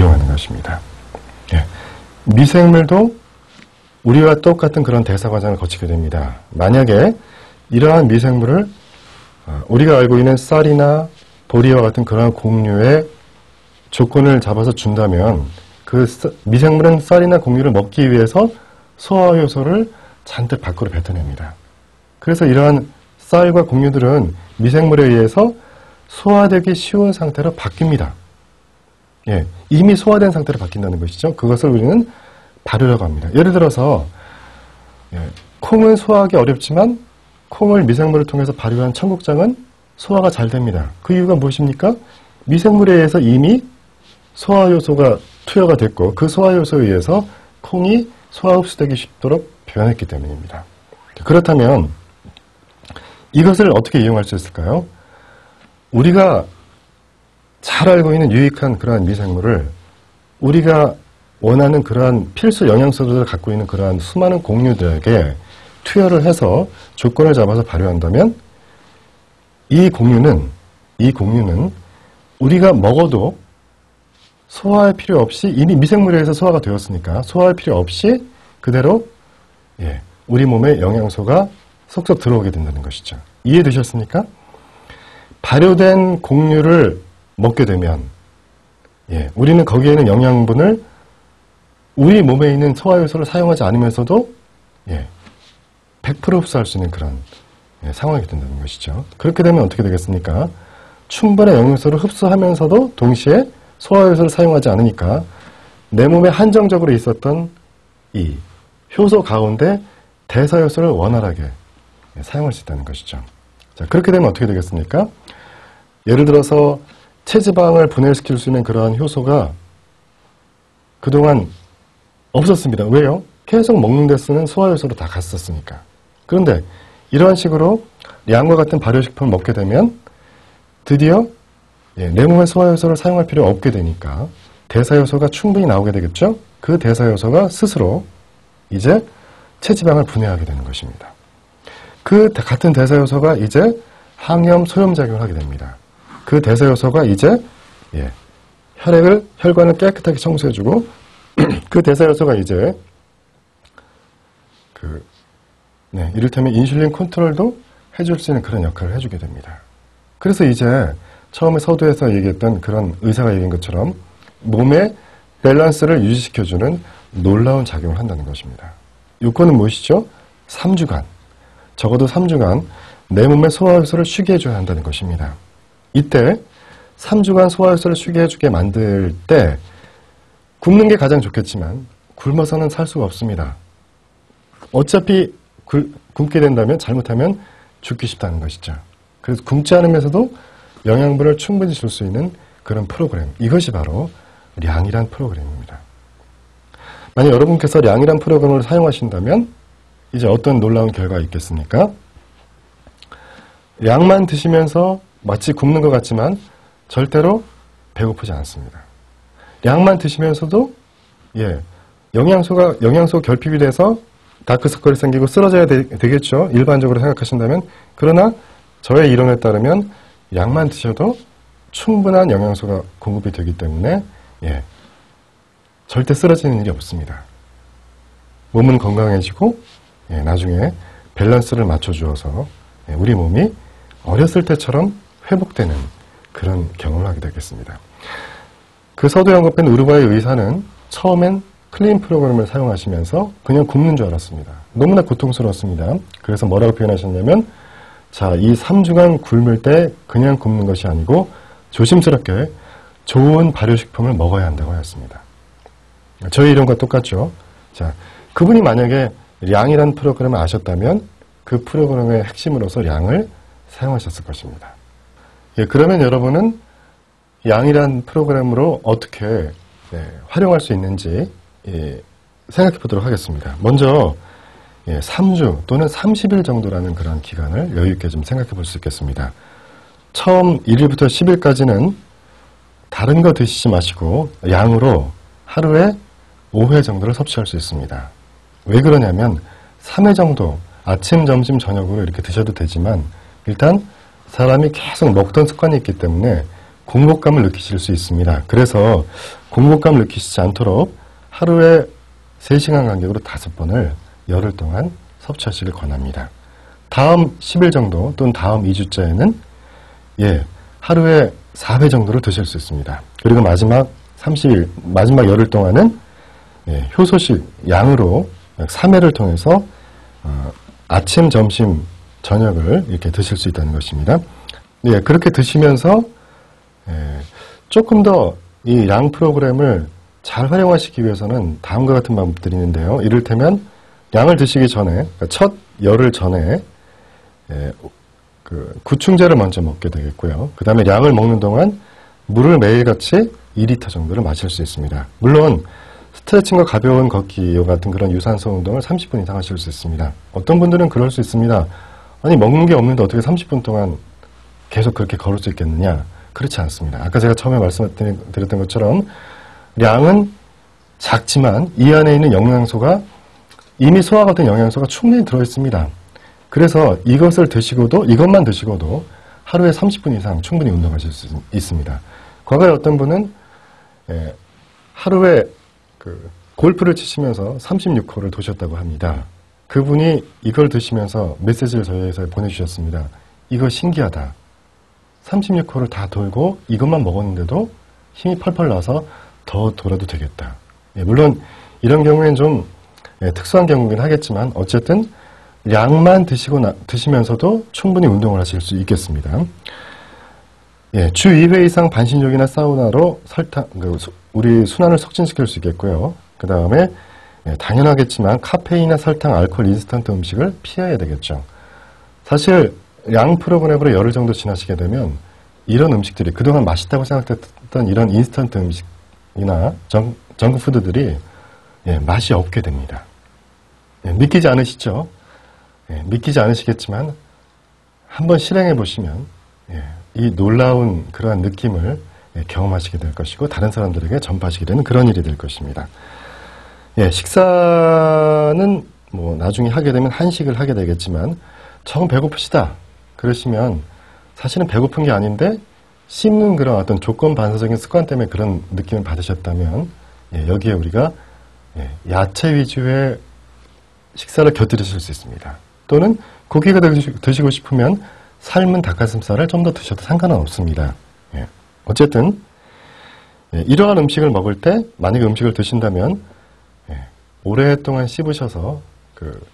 이용하는 것입니다. 예. 미생물도 우리와 똑같은 그런 대사 과정을 거치게 됩니다. 만약에 이러한 미생물을 어, 우리가 알고 있는 쌀이나 보리와 같은 그러한 곡류의 조건을 잡아서 준다면 그 미생물은 쌀이나 곡류를 먹기 위해서 소화 효소를 잔뜩 밖으로 뱉어냅니다. 그래서 이러한 쌀과 곡류들은 미생물에 의해서 소화되기 쉬운 상태로 바뀝니다. 예, 이미 소화된 상태로 바뀐다는 것이죠. 그것을 우리는 발효라고 합니다. 예를 들어서 예, 콩은 소화하기 어렵지만 콩을 미생물을 통해서 발효한 청국장은 소화가 잘 됩니다. 그 이유가 무엇입니까? 미생물에 의해서 이미 소화효소가 투여가 됐고 그 소화효소에 의해서 콩이 소화 흡수되기 쉽도록 변했기 때문입니다. 그렇다면 이것을 어떻게 이용할 수 있을까요? 우리가 잘 알고 있는 유익한 그러한 미생물을 우리가 원하는 그러한 필수 영양소들을 갖고 있는 그러한 수많은 공유들에게 투여를 해서 조건을 잡아서 발효한다면 이 공유는 이 공유는 우리가 먹어도 소화할 필요 없이 이미 미생물에 의해서 소화가 되었으니까 소화할 필요 없이 그대로 예, 우리 몸에 영양소가 쏙쏙 들어오게 된다는 것이죠. 이해되셨습니까? 발효된 곡류를 먹게 되면 예, 우리는 거기에는 영양분을 우리 몸에 있는 소화효소를 사용하지 않으면서도 예, 100% 흡수할 수 있는 그런 예, 상황이 된다는 것이죠. 그렇게 되면 어떻게 되겠습니까? 충분한 영양소를 흡수하면서도 동시에 소화효소를 사용하지 않으니까 내 몸에 한정적으로 있었던 이 효소 가운데 대사효소를 원활하게 예, 사용할 수 있다는 것이죠. 자, 그렇게 되면 어떻게 되겠습니까? 예를 들어서 체지방을 분해시킬 수 있는 그러한 효소가 그동안 없었습니다. 왜요? 계속 먹는 데 쓰는 소화효소로 다 갔었으니까. 그런데 이러한 식으로 양과 같은 발효식품을 먹게 되면 드디어 예, 내 몸의 소화효소를 사용할 필요 없게 되니까 대사효소가 충분히 나오게 되겠죠? 그 대사효소가 스스로 이제 체지방을 분해하게 되는 것입니다. 그 같은 대사효소가 이제 항염 소염작용을 하게 됩니다. 그 대사 효소가 이제 예, 혈액을 혈관을 깨끗하게 청소해주고 그 대사 효소가 이제 그 네, 이를테면 인슐린 컨트롤도 해줄 수 있는 그런 역할을 해주게 됩니다. 그래서 이제 처음에 서두에서 얘기했던 그런 의사가 얘기한 것처럼 몸의 밸런스를 유지시켜주는 놀라운 작용을 한다는 것입니다. 요건은 무엇이죠? 3주간. 적어도 3주간 내 몸의 소화효소를 쉬게 해줘야 한다는 것입니다. 이때 3주간 소화효소를 쉬게 해주게 만들 때 굶는 게 가장 좋겠지만 굶어서는 살 수가 없습니다. 어차피 굶 게 된다면 잘못하면 죽기 쉽다는 것이죠. 그래서 굶지 않으면서도 영양분을 충분히 줄 수 있는 그런 프로그램. 이것이 바로 량이란 프로그램입니다. 만약 여러분께서 량이란 프로그램을 사용하신다면 이제 어떤 놀라운 결과가 있겠습니까? 양만 드시면서 마치 굶는 것 같지만 절대로 배고프지 않습니다. 양만 드시면서도 예 영양소가 영양소 결핍이 돼서 다크서클이 생기고 쓰러져야 되, 겠죠 일반적으로 생각하신다면 그러나 저의 이론에 따르면 양만 드셔도 충분한 영양소가 공급이 되기 때문에 예 절대 쓰러지는 일이 없습니다. 몸은 건강해지고 예, 나중에 밸런스를 맞춰주어서 예, 우리 몸이 어렸을 때처럼 회복되는 그런 경험을 하게 되겠습니다. 그 서도 연구팬 우루과이 의사는 처음엔 클린 프로그램을 사용하시면서 그냥 굶는 줄 알았습니다. 너무나 고통스러웠습니다. 그래서 뭐라고 표현하셨냐면 자, 이 3주간 굶을 때 그냥 굶는 것이 아니고 조심스럽게 좋은 발효식품을 먹어야 한다고 하였습니다. 저희 이론과 똑같죠. 자, 그분이 만약에 량이란 프로그램을 아셨다면 그 프로그램의 핵심으로서 량을 사용하셨을 것입니다. 예, 그러면 여러분은 양이란 프로그램으로 어떻게 예, 활용할 수 있는지 예, 생각해 보도록 하겠습니다. 먼저 예, 3주 또는 30일 정도라는 그런 기간을 여유 있게 좀 생각해 볼 수 있겠습니다. 처음 1일부터 10일까지는 다른 거 드시지 마시고 양으로 하루에 5회 정도를 섭취할 수 있습니다. 왜 그러냐면 3회 정도 아침, 점심, 저녁으로 이렇게 드셔도 되지만 일단 사람이 계속 먹던 습관이 있기 때문에 공복감을 느끼실 수 있습니다. 그래서 공복감을 느끼시지 않도록 하루에 3시간 간격으로 5번을 열흘 동안 섭취하시길 권합니다. 다음 10일 정도 또는 다음 2주째에는 예, 하루에 4회 정도를 드실 수 있습니다. 그리고 마지막 30일, 마지막 열흘 동안은 예, 효소식 양으로 3회를 통해서 어, 아침, 점심, 저녁을 이렇게 드실 수 있다는 것입니다. 예, 그렇게 드시면서 예, 조금 더 이 양 프로그램을 잘 활용하시기 위해서는 다음과 같은 방법들이 있는데요. 이를테면 양을 드시기 전에 그러니까 첫 열흘 전에 예, 그 구충제를 먼저 먹게 되겠고요. 그 다음에 양을 먹는 동안 물을 매일같이 2리터 정도를 마실 수 있습니다. 물론 스트레칭과 가벼운 걷기 와 같은 그런 유산소 운동을 30분 이상 하실 수 있습니다. 어떤 분들은 그럴 수 있습니다. 아니 먹는 게 없는데 어떻게 30분 동안 계속 그렇게 걸을 수 있겠느냐? 그렇지 않습니다. 아까 제가 처음에 말씀드렸던 것처럼 양은 작지만 이 안에 있는 영양소가 이미 소화가 된 영양소가 충분히 들어있습니다. 그래서 이것을 드시고도 이것만 드시고도 하루에 30분 이상 충분히 운동하실 수 있습니다. 과거에 어떤 분은 예, 하루에 그 골프를 치시면서 36홀을 도셨다고 합니다. 그분이 이걸 드시면서 메시지를 저희에서 보내주셨습니다. 이거 신기하다. 36홀을 다 돌고 이것만 먹었는데도 힘이 펄펄 나서 더 돌아도 되겠다. 예, 물론 이런 경우엔 좀 예, 특수한 경우긴 하겠지만 어쨌든 양만 드시고 나, 드시면서도 충분히 운동을 하실 수 있겠습니다. 예, 주 2회 이상 반신욕이나 사우나로 설탕, 그, 우리 순환을 촉진시킬 수 있겠고요. 그 다음에 예, 당연하겠지만 카페인이나 설탕, 알코올, 인스턴트 음식을 피해야 되겠죠. 사실 양 프로그램으로 열흘 정도 지나시게 되면 이런 음식들이 그동안 맛있다고 생각했던 이런 인스턴트 음식이나 정, 정크푸드들이 예, 맛이 없게 됩니다. 예, 믿기지 않으시죠? 예, 믿기지 않으시겠지만 한번 실행해 보시면 예, 이 놀라운 그러한 느낌을 예, 경험하시게 될 것이고 다른 사람들에게 전파하시게 되는 그런 일이 될 것입니다. 예, 식사는 뭐 나중에 하게 되면 한식을 하게 되겠지만 조금 배고프시다 그러시면 사실은 배고픈 게 아닌데 씹는 그런 어떤 조건 반사적인 습관 때문에 그런 느낌을 받으셨다면 예, 여기에 우리가 예, 야채 위주의 식사를 곁들이실 수 있습니다. 또는 고기가 드시고 싶으면 삶은 닭가슴살을 좀 더 드셔도 상관은 없습니다. 예. 어쨌든 예, 이러한 음식을 먹을 때 만약에 음식을 드신다면 예, 오랫동안 씹으셔서 그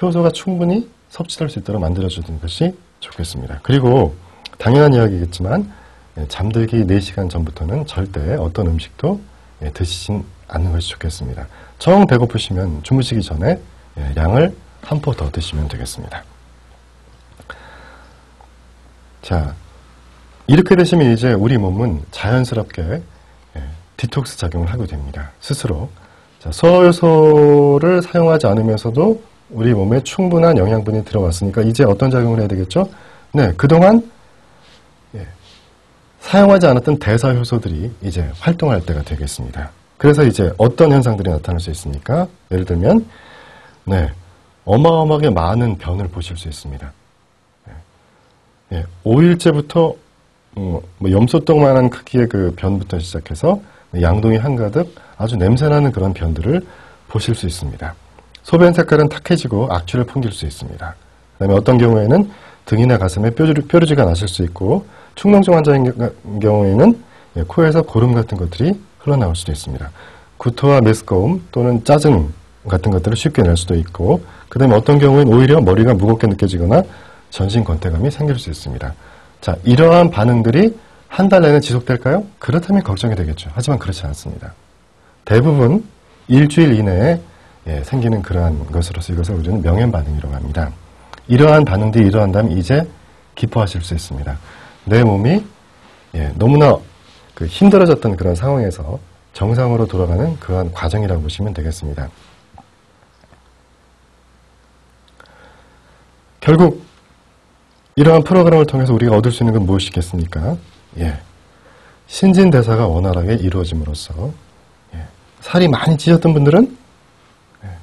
효소가 충분히 섭취될 수 있도록 만들어주는 것이 좋겠습니다. 그리고 당연한 이야기겠지만 예, 잠들기 4시간 전부터는 절대 어떤 음식도 예, 드시진 않는 것이 좋겠습니다. 정 배고프시면 주무시기 전에 예, 양을 한 포 더 드시면 되겠습니다. 자, 이렇게 되시면 이제 우리 몸은 자연스럽게 디톡스 작용을 하게 됩니다. 스스로. 자, 소화효소를 사용하지 않으면서도 우리 몸에 충분한 영양분이 들어왔으니까 이제 어떤 작용을 해야 되겠죠? 네, 그동안 예, 사용하지 않았던 대사 효소들이 이제 활동할 때가 되겠습니다. 그래서 이제 어떤 현상들이 나타날 수 있습니까? 예를 들면 네, 어마어마하게 많은 변을 보실 수 있습니다. 예, 5일째부터 음, 뭐 염소똥만한 크기의 그 변부터 시작해서 양동이 한가득 아주 냄새나는 그런 변들을 보실 수 있습니다. 소변 색깔은 탁해지고 악취를 풍길 수 있습니다. 그 다음에 어떤 경우에는 등이나 가슴에 뾰루지, 가 나실 수 있고 축농증 환자인 경우에는 예, 코에서 고름 같은 것들이 흘러나올 수도 있습니다. 구토와 메스꺼움 또는 짜증 같은 것들을 쉽게 낼 수도 있고 그 다음에 어떤 경우에는 오히려 머리가 무겁게 느껴지거나 전신 권태감이 생길 수 있습니다. 자, 이러한 반응들이 한 달 내내 지속될까요? 그렇다면 걱정이 되겠죠. 하지만 그렇지 않습니다. 대부분 일주일 이내에 예, 생기는 그러한 것으로서 이것을 우리는 명현 반응이라고 합니다. 이러한 반응들이 일어난다면 이제 기뻐하실 수 있습니다. 내 몸이 예, 너무나 그 힘들어졌던 그런 상황에서 정상으로 돌아가는 그러한 과정이라고 보시면 되겠습니다. 결국 이러한 프로그램을 통해서 우리가 얻을 수 있는 건 무엇이겠습니까? 예, 신진 대사가 원활하게 이루어짐으로써 예, 살이 많이 찌셨던 분들은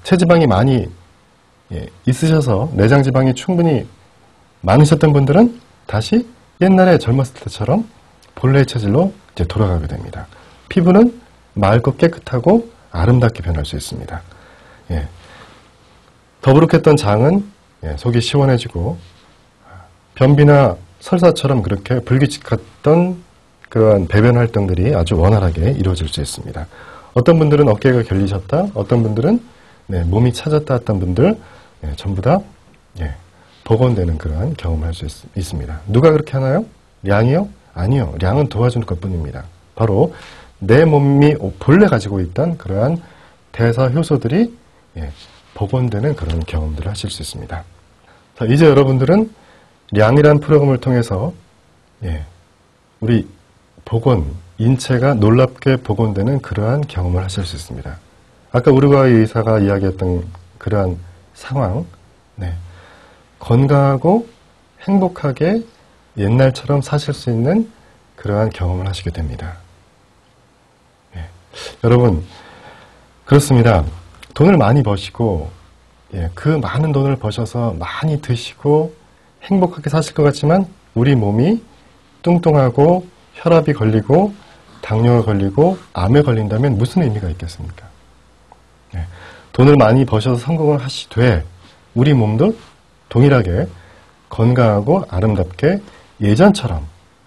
체지방이 많이 예, 있으셔서 내장 지방이 충분히 많으셨던 분들은 다시 옛날에 젊었을 때처럼 본래의 체질로 이제 돌아가게 됩니다. 피부는 맑고 깨끗하고 아름답게 변할 수 있습니다. 예. 더부룩했던 장은 예, 속이 시원해지고 변비나 설사처럼 그렇게 불규칙했던 그러한 배변 활동들이 아주 원활하게 이루어질 수 있습니다. 어떤 분들은 어깨가 결리셨다, 어떤 분들은 네, 몸이 차졌다 했던 분들 예, 전부 다 예, 복원되는 그러한 경험을 할 수 있습니다. 누가 그렇게 하나요? 량이요? 아니요. 량은 도와주는 것 뿐입니다. 바로 내 몸이 본래 가지고 있던 그러한 대사 효소들이 예, 복원되는 그런 경험들을 하실 수 있습니다. 자, 이제 여러분들은 량이란 프로그램을 통해서 예, 우리 복원, 인체가 놀랍게 복원되는 그러한 경험을 하실 수 있습니다. 아까 우루과이 의사가 이야기했던 그러한 상황, 네, 건강하고 행복하게 옛날처럼 사실 수 있는 그러한 경험을 하시게 됩니다. 예. 여러분, 그렇습니다. 돈을 많이 버시고, 예, 그 많은 돈을 버셔서 많이 드시고 행복하게 사실 것 같지만 우리 몸이 뚱뚱하고 혈압이 걸리고 당뇨가 걸리고 암에 걸린다면 무슨 의미가 있겠습니까? 예, 돈을 많이 버셔서 성공을 하시되 우리 몸도 동일하게 건강하고 아름답게 예전처럼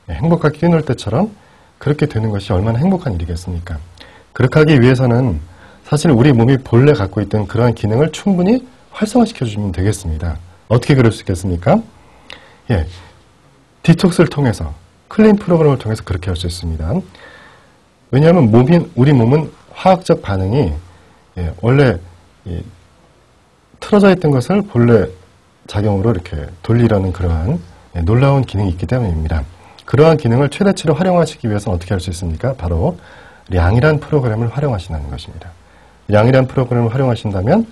예, 행복하게 뛰놀 때처럼 그렇게 되는 것이 얼마나 행복한 일이겠습니까? 그렇게 하기 위해서는 사실 우리 몸이 본래 갖고 있던 그러한 기능을 충분히 활성화시켜 주시면 되겠습니다. 어떻게 그럴 수 있겠습니까? 예, 디톡스를 통해서 클린 프로그램을 통해서 그렇게 할 수 있습니다. 왜냐하면 몸이 우리 몸은 화학적 반응이 예, 원래 예, 틀어져 있던 것을 본래 작용으로 이렇게 돌리려는 그러한 예, 놀라운 기능이 있기 때문입니다. 그러한 기능을 최대치로 활용하시기 위해서는 어떻게 할 수 있습니까? 바로 량이란 프로그램을 활용하신다는 것입니다. 량이란 프로그램을 활용하신다면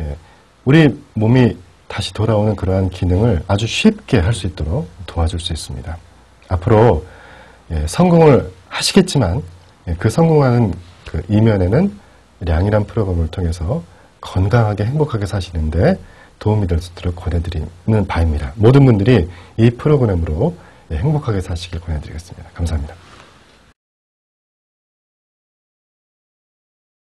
예, 우리 몸이 다시 돌아오는 그러한 기능을 아주 쉽게 할 수 있도록 도와줄 수 있습니다. 앞으로 예, 성공을 하시겠지만 예, 그 성공하는 그 이면에는 량이란 프로그램을 통해서 건강하게 행복하게 사시는데 도움이 될 수 있도록 권해드리는 바입니다. 모든 분들이 이 프로그램으로 예, 행복하게 사시길 권해드리겠습니다. 감사합니다.